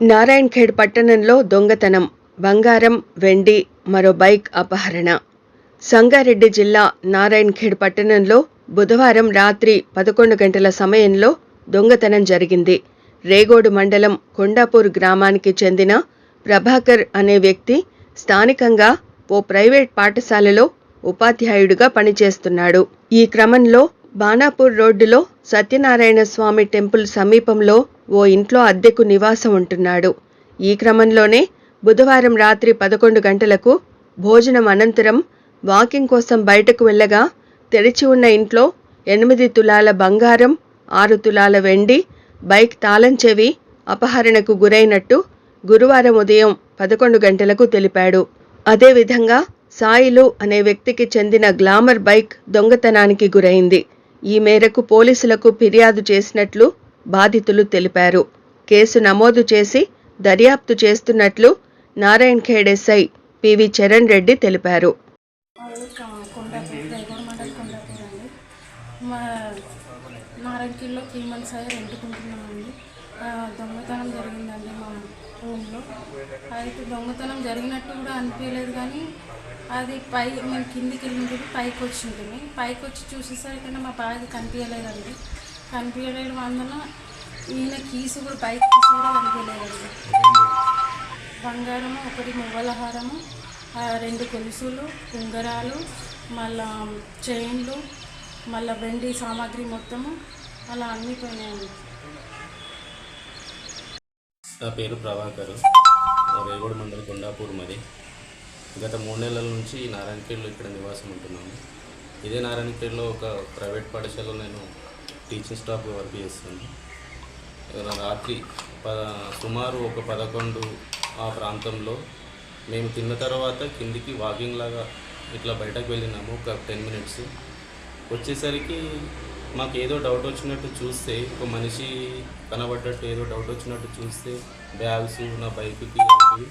నారాయణఖేడ్ పట్టణంలో దొంగతనం బంగారం వెండి మరో బైక్ అపహరణ. సంగారెడ్డి జిల్లా నారాయణఖేడ్ పట్టణంలో బుధవారం రాత్రి పదకొండు గంటల సమయంలో దొంగతనం జరిగింది. రేగోడు మండలం కొండాపూర్ గ్రామానికి చెందిన ప్రభాకర్ అనే వ్యక్తి స్థానికంగా ఓ ప్రైవేట్ పాఠశాలలో ఉపాధ్యాయుడిగా పనిచేస్తున్నాడు. ఈ క్రమంలో బాణాపూర్ రోడ్డులో సత్యనారాయణ స్వామి టెంపుల్ సమీపంలో ఓ ఇంట్లో అద్దెకు నివాసం ఉంటున్నాడు. ఈ క్రమంలోనే బుధవారం రాత్రి పదకొండు గంటలకు భోజనం అనంతరం వాకింగ్ కోసం బయటకు వెళ్ళగా తెరిచి ఉన్న ఇంట్లో ఎనిమిది తులాల బంగారం ఆరు తులాల వెండి బైక్ తాళం చెవి అపహరణకు గురైనట్టు గురువారం ఉదయం పదకొండు గంటలకు తెలిపాడు. అదేవిధంగా సాయిలు అనే వ్యక్తికి చెందిన గ్లామర్ బైక్ దొంగతనానికి గురైంది. ఈ మేరకు పోలీసులకు ఫిర్యాదు చేసినట్లు బాధితులు తెలిపారు. కేసు నమోదు చేసి దర్యాప్తు చేస్తున్నట్లు నారాయణ్ ఖేడ్ ఎస్ఐ పివి చరణ్ రెడ్డి తెలిపారు. అది మా త్రీ మంత్స్ అయ్యి రెంటుకుంటున్నామండి. దొంగతనం జరిగిందండి మా రూమ్లో. అయితే దొంగతనం జరిగినట్టు కూడా అనిపించలేదు కానీ అది పై మేము కిందికి వెళ్ళింటుంది పైకి వచ్చింటుంది పైకి వచ్చి చూసేసరికైనా మా బాగా కనిపించలేదండి. కనిపించలేదు అందున ఈయన కీస్ కూడా పైకి కూడా కనిపించలేదండి బంగారము ఒకటి మువ్వలహారము ఆ, రెండు కొలుసులు ఉంగరాలు మళ్ళా చైన్లు మళ్ళీ వెండి సామాగ్రి మొత్తము అలా అన్ని పోయినాయండి. నా పేరు ప్రభాకర్. రేగోడు మండలి కొండాపూర్ మరి గత మూడు నెలల నుంచి నారాయణఖేడ్లో ఇక్కడ నివాసం ఉంటున్నాము. ఇదే నారాయణఖేడ్లో ఒక ప్రైవేట్ పాఠశాలలో నేను టీచింగ్ స్టాఫ్ వర్క్ చేస్తున్నాను. రాత్రి సుమారు ఒక పదకొండు ఆ ప్రాంతంలో మేము తిన్న తర్వాత కిందికి వాకింగ్ లాగా ఇట్లా బయటకు వెళ్ళినాము ఒక టెన్ మినిట్స్. వచ్చేసరికి మాకు ఏదో డౌట్ వచ్చినట్టు చూస్తే ఒక మనిషి కనబడ్డట్టు ఏదో డౌట్ వచ్చినట్టు చూస్తే బ్యాగ్స్ నా బైక్కి లాంటివి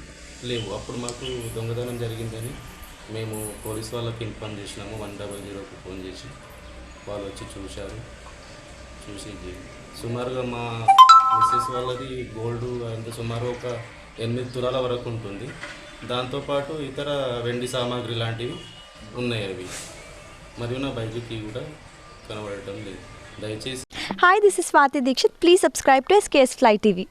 లేవు. అప్పుడు మాకు దొంగతనం జరిగిందని మేము పోలీస్ వాళ్ళకి ఇన్ఫార్మ్ చేసినాము వన్ డబల్ జీరోకి ఫోన్ చేసి. వాళ్ళు వచ్చి చూశారు చూసి సుమారుగా మా మిస్సెస్ వాళ్ళది గోల్డ్ అంటే సుమారు ఒక ఎనిమిది తులాల వరకు ఉంటుంది. దాంతోపాటు ఇతర వెండి సామాగ్రి లాంటివి ఉన్నాయి అవి. మరియు నా బైక్కి కూడా కనబడటం లేదు. దయచేసి hi this is Swathi Dixit please subscribe to SKS fly TV